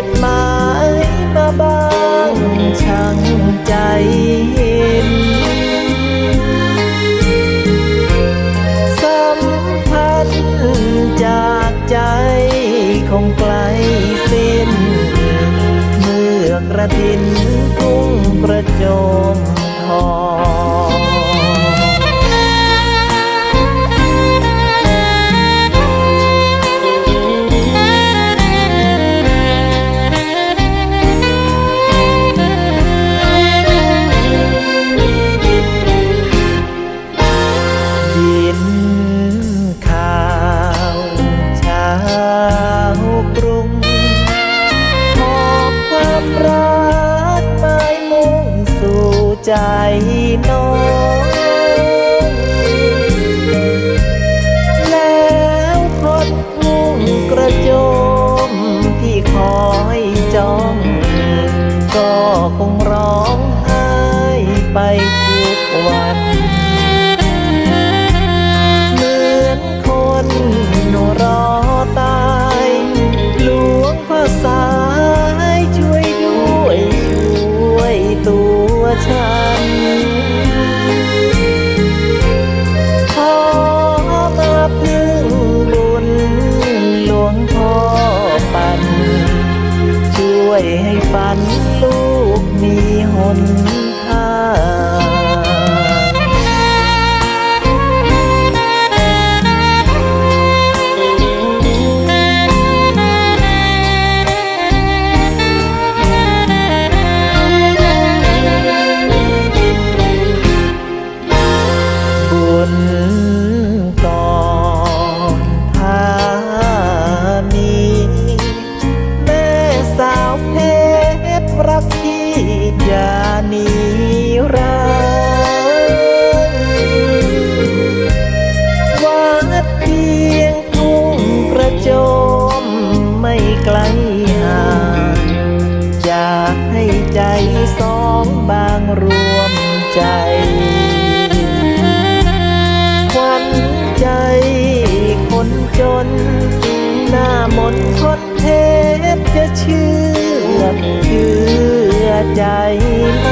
จดหมายมาบ้างช่างใจเห็นสัมพันธ์จากใจคงไกลสิ้นเมื่อกระถิน ใจน้อง ลูกมีหนทาง รักวัดเพียงทุ่งกระโจมไม่ไกลห่างอยากให้ใจสองบางรวมใจขวัญใจคนจน หน้ามนต์คนเทพจะเชื่อเชื่อใจไหม